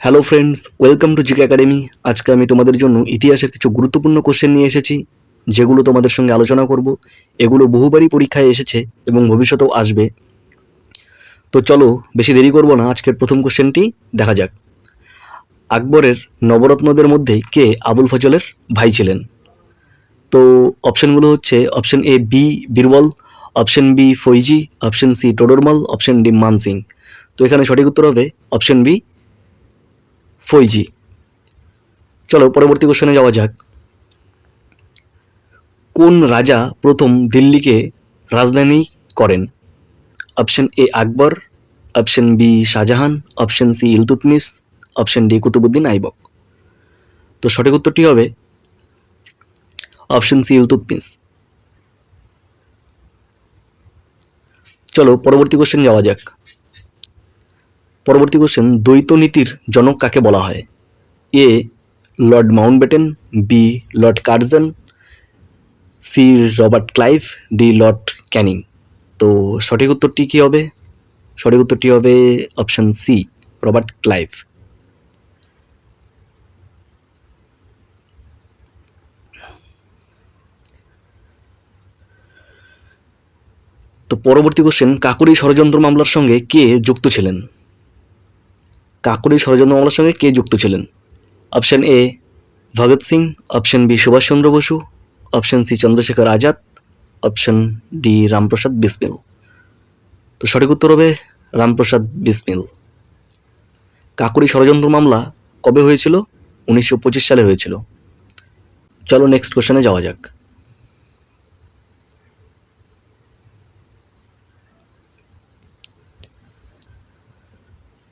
Hello friends welcome to GK Academy আজকে আমি তোমাদের জন্য ইতিহাসের কিছু গুরুত্বপূর্ণ কোশ্চেন নিয়ে এসেছি, যেগুলো তোমাদের সঙ্গে আলোচনা করব। এগুলো বহুবারই পরীক্ষায় এসেছে এবং ভবিষ্যতেও আসবে। তো চলো, বেশি দেরি করব না, আজকের প্রথম কোশ্চেনটি দেখা যাক। আকবরের নবরত্নদের মধ্যে কে আবুল ফজলের ভাই ছিলেন? তো অপশনগুলো হচ্ছে option A B Birbal option B Faizi option C Todarmal option D Mansingh. তো এখানে সঠিক উত্তর হবে অপশন বি ফৈজি চলো, পরবর্তী কোশ্চেনে যাওয়া যাক। কোন রাজা প্রথম দিল্লিকে রাজধানী করেন? Option A Akbar, option B Shahjahan, option C Iltutmish option D Qutubuddin Aibak. তো সঠিক উত্তরটি হবে অপশন সি ইলতুতমিস চলো, পরবর্তী কোশ্চেন যাওয়া যাক। পরবর্তী কোশ্চেন দ্বৈত নীতির জনক কাকে বলা হয়? A Lord Mountbatten B Lord Curzon C Robert Clive D Lord Canning তো সঠিক উত্তরটি কী হবে? সঠিক উত্তরটি হবে অপশন সি রবার্ট ক্লাইভ তো পরবর্তী কোশ্চেন কাকুরি ষড়যন্ত্র মামলার সঙ্গে কে যুক্ত ছিলেন? কাকুরি ষড়যন্ত্র মামলার সঙ্গে কে যুক্ত ছিলেন? Option A, Bhagat Singh. Option B, Subhashchandra Basu. Option C, Chandrashekhar Azad. Option D, Ramprasad Bismil. তো সঠিক উত্তর হবে রামপ্রসাদ বিসমিল। কাকুরি ষড়যন্ত্র মামলা কবে হয়েছিল? উনিশশো পঁচিশ সালে হয়েছিল। চলো নেক্সট কোশ্চেনে যাওয়া যাক।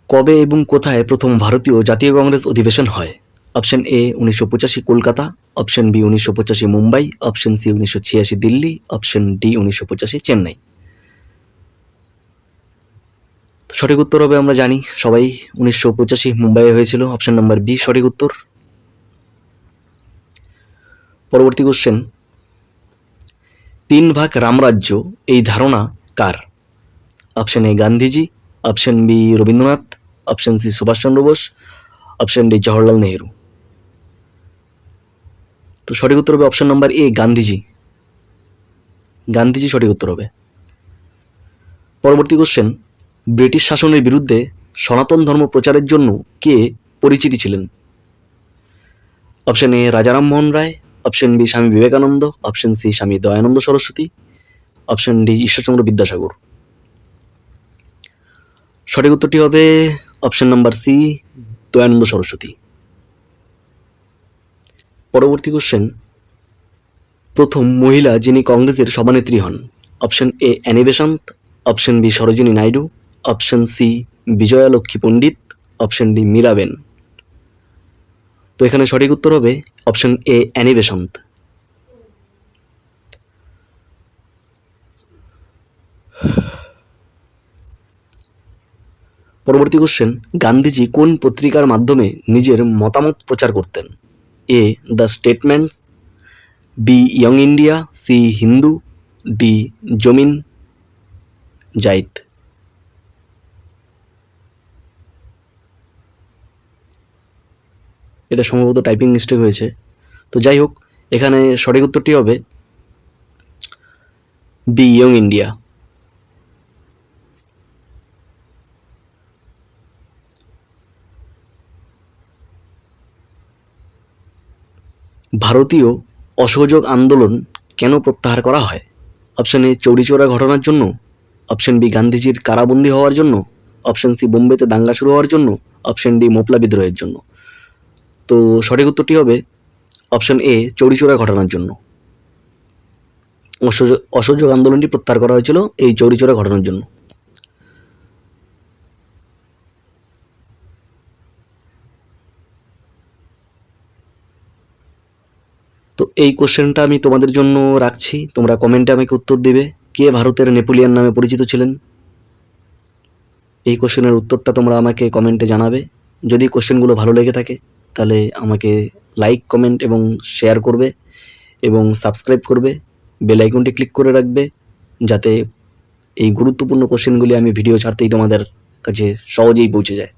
কবে এবং কোথায় প্রথম ভারতীয় জাতীয় কংগ্রেস অধিবেশন হয়? অপশন এ উনিশশো পঁচাশি কলকাতা। অপশন বি উনিশশো পঁচাশি মুম্বাই। অপশন সি উনিশশো ছিয়াশি দিল্লি। অপশন ডি উনিশশো পঁচাশি চেন্নাই। সঠিক উত্তর হবে আমরা জানি, সবাই উনিশশো পঁচাশি মুম্বাইয়ে হয়েছিল। অপশন নাম্বার বি সঠিক উত্তর। পরবর্তী কোশ্চেন তিন ভাগ রামরাজ্য, এই ধারণা কার? Option A Gandhiji. Option B Rabindranath. Option C Subhashchandra Bose option D Jawaharlal Nehru তো সঠিক উত্তর হবে option number A Gandhiji Gandhiji সঠিক উত্তর হবে। পরবর্তী কোশ্চেন ব্রিটিশ শাসনের বিরুদ্ধে সনাতন ধর্ম প্রচারের জন্য কে পরিচিতি ছিলেন? Option A Rajaram Mohan Roy. Option B Swami Vivekananda. Option C Swami Dayananda Saraswati. Option D Ishwarchandra Vidyasagar. সঠিক উত্তরটি হবে option number C Dayananda Saraswati পরবর্তী কোশ্চেন প্রথম মহিলা যিনি কংগ্রেসের সভানেত্রী হন option A Annie Besant option B Sarojini Naidu option C Vijaya Lakshmi Pandit option D Mirabehn তো এখানে সঠিক উত্তর হবে অপশন এ অ্যানি বেসান্ত পরবর্তী কোশ্চেন গান্ধীজি কোন পত্রিকার মাধ্যমে নিজের মতামত প্রচার করতেন? A the statement B young India C Hindu D জমিন জাইদ এটা সম্ভবত টাইপিং মিস্টেক হয়েছে। তো যাই হোক, এখানে সঠিক উত্তরটি হবে বি ইয়ং ইন্ডিয়া ভারতীয় অসহযোগ আন্দোলন কেন প্রত্যাহার করা হয়? অপশন এ, চৌরিচৌরা ঘটনার জন্য। অপশন বি, গান্ধীজির কারাবন্দী হওয়ার জন্য। অপশন সি, বোম্বেতে দাঙ্গা শুরু হওয়ার জন্য। অপশন ডি, মোপলা বিদ্রোহের জন্য। তো সঠিক উত্তরটি হবে অপশন এ, চৌরিচৌরা ঘটনার জন্য। অসহযোগ আন্দোলনটি প্রত্যাহার করা হয়েছিল এই চৌরিচৌরা ঘটনার জন্য। এই কোশ্চেনটা আমি তোমাদের জন্য রাখছি। তোমরা কমেন্টে আমাকে উত্তর দিবে কে ভারতের নেপোলিয়ান নামে পরিচিত ছিলেন। এই কোশ্চেনের উত্তরটা তোমরা আমাকে কমেন্টে জানাবে। যদি কোশ্চেনগুলো ভালো লেগে থাকে, তাহলে আমাকে লাইক, কমেন্ট এবং শেয়ার করবে এবং সাবস্ক্রাইব করবে। বেল আইকনটি ক্লিক করে রাখবে যাতে এই গুরুত্বপূর্ণ কোশ্চেনগুলি আমি ভিডিও ছাড়তেই তোমাদের কাছে সহজেই পৌঁছে যায়।